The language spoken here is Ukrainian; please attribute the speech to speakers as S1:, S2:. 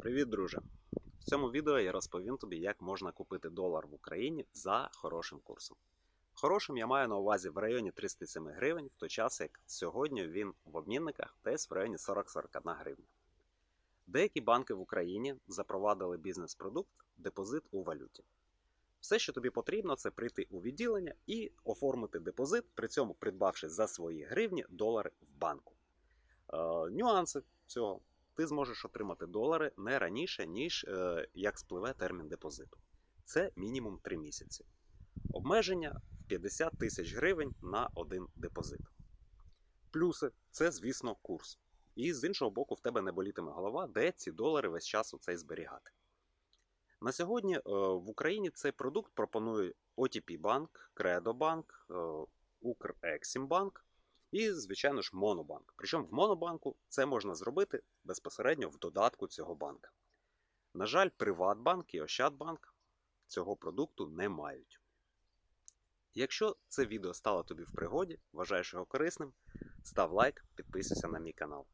S1: Привіт, друже! В цьому відео я розповім тобі, як можна купити долар в Україні за хорошим курсом. Хорошим я маю на увазі в районі 37 гривень, в той час як сьогодні він в обмінниках десь в районі 40-41 гривня. Деякі банки в Україні запровадили бізнес-продукт депозит у валюті. Все, що тобі потрібно, це прийти у відділення і оформити депозит, при цьому придбавши за свої гривні долари в банку. Е, нюанси цього ти зможеш отримати долари не раніше, ніж е, як спливе термін депозиту. Це мінімум 3 місяці. Обмеження в 50 тисяч гривень на один депозит. Плюси це, звісно, курс. І з іншого боку, в тебе не болітиме голова, де ці долари весь час у цей зберігати. На сьогодні е, в Україні цей продукт пропонує OTP Банк, Кредобанк, е, Укрексімбанк і, звичайно ж, Монобанк. Причому в Монобанку це можна зробити безпосередньо в додатку цього банка. На жаль, Приватбанк і Ощадбанк цього продукту не мають. Якщо це відео стало тобі в пригоді, вважаєш його корисним, став лайк, підписуйся на мій канал.